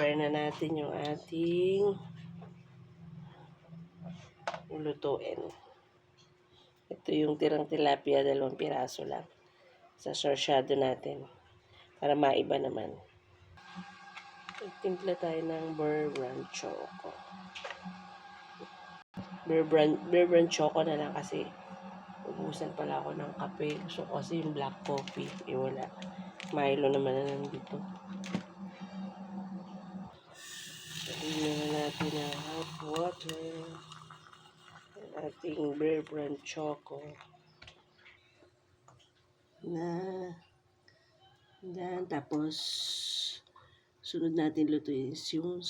prepare na natin yung ating lutuin. Ito yung tirang tilapia, dalawang piraso lang. Sa sarsyado natin. Para maiba naman. Timpla tayo ng Bear Brand Choco. Bear Brand, Bear Brand Choco na lang kasi ubusan pala ako ng kape. Gusto ko kasi yung black coffee. Eh wala. Milo naman na nandito. Na natin ang hot water. Ang ating Bear Brand Choco. Na yan, tapos sunod natin lutuin yung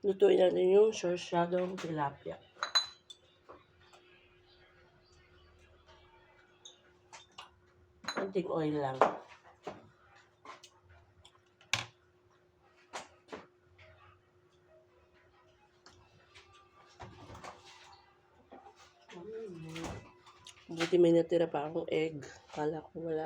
lutuin natin yung sarsyadong tilapia. Konting oil lang. Buti may natira pa akong egg. Kala ko wala.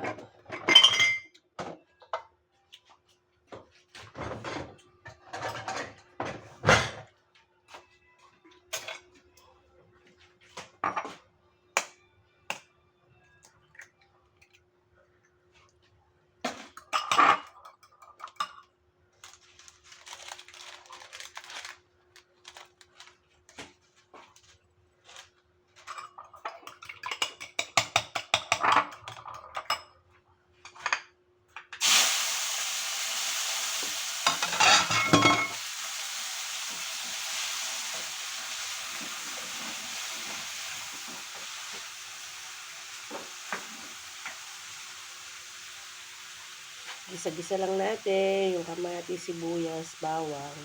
Gisa-gisa lang natin yung kamatis, sibuyas, bawang.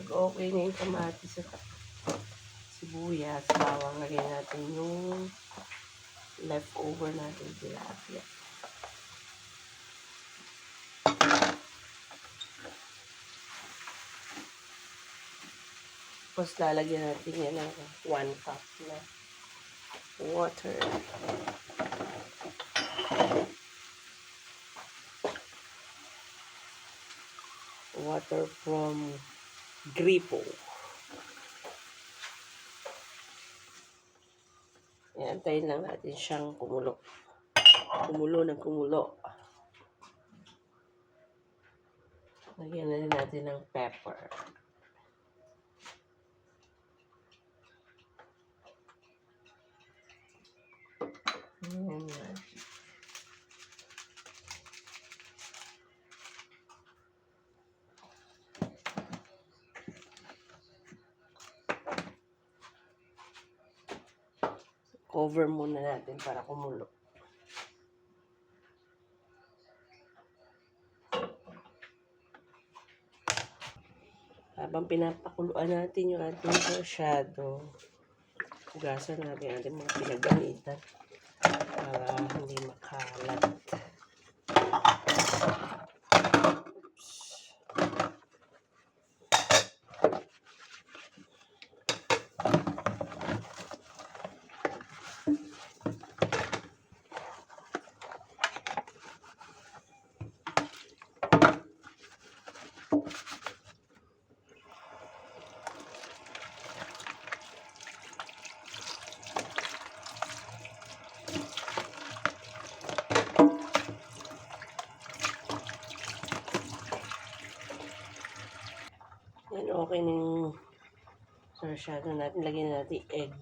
Pag okay na yung kamatis at sibuyas, bawang, lagyan natin yung leftover natin tilapia. Tapos lalagyan natin yan ng 1 cup na water. Water from Gripo. Yan, antayin lang natin siyang kumulo. Kumulo ng kumulo. Lagyan na natin ng pepper. Cover muna natin para kumulo. Habang pinapakuluan natin yung ating sarsyado, hugasan natin ating mga pinagamitan ารางมีมะามนะจ๊ sarsyado natin. Lagyan na natin egg.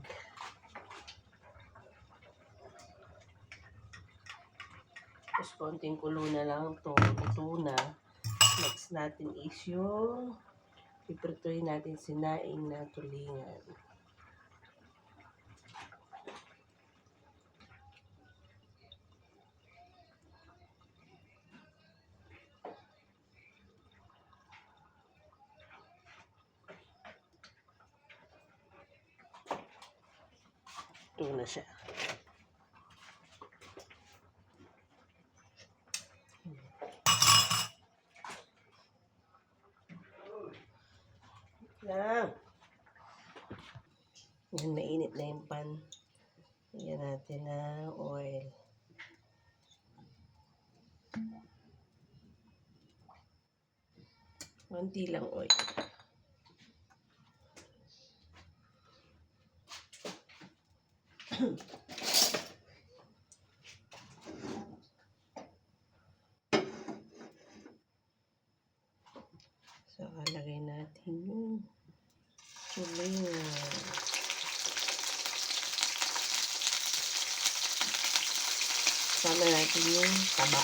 Tapos konting kulo na lang to Ito na. Next natin is yung iprituhin natin sinaing na tulingan. Ito na siya. Lang. Yan, mainit na yung pan. Lagyan natin ng oil. Konti lang oil. So, lagay natin yung tulinga. Sama natin yung taba.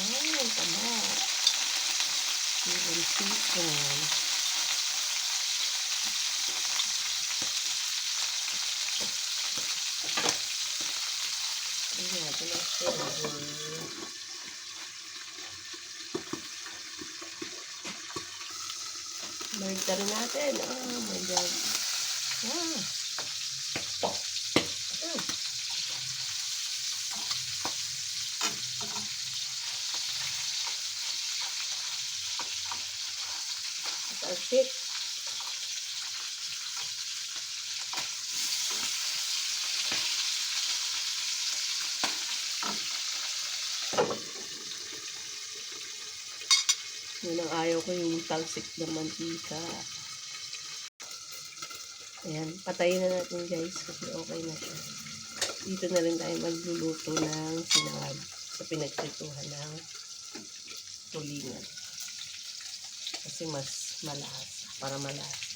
Ay, yung taba. Yung season. Lagyan natin ang sugar. Na rin natin. Oh my God. Ah. Ah. That's. Yun ang ayaw ko yung talsik ng mantika. Ayan, patayin na natin guys kasi okay na siya. Dito na rin tayo magluluto ng sinangag sa pinagprituhan ng tulingan. Kasi mas malakas, para malakas.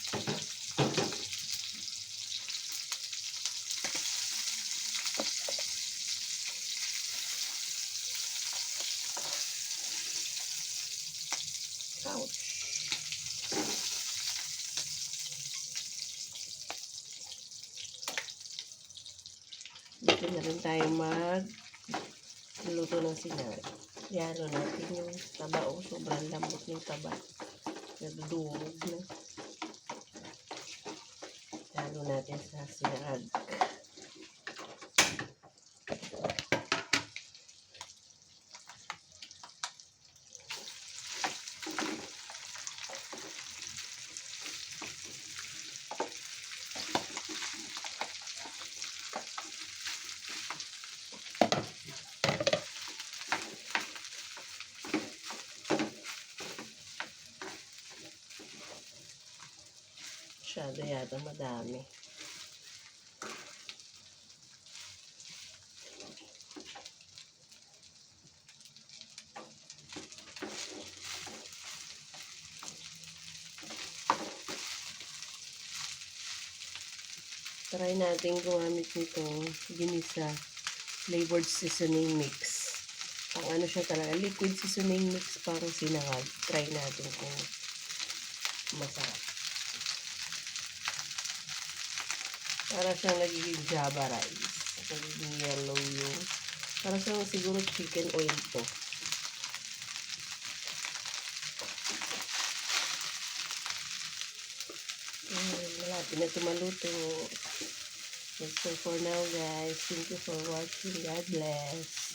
Dito na rin tayo mag luto ng sinangag. Yalo natin yung taba. Oh, sobrang lambot ng taba. Nagdurog na. Yalo natin sa sinangag. Masyado yata madami. Try natin gumamit nitong ginisa flavored seasoning mix. Pang ano siya talaga, liquid seasoning mix parang sinangag. Try natin kung masarap. Para siyang nagiging java rice. Nagiging yellow yung... Para siyang siguro chicken oil to. Ayan, malapit na tumaluto. All for now guys. Thank you for watching. God bless.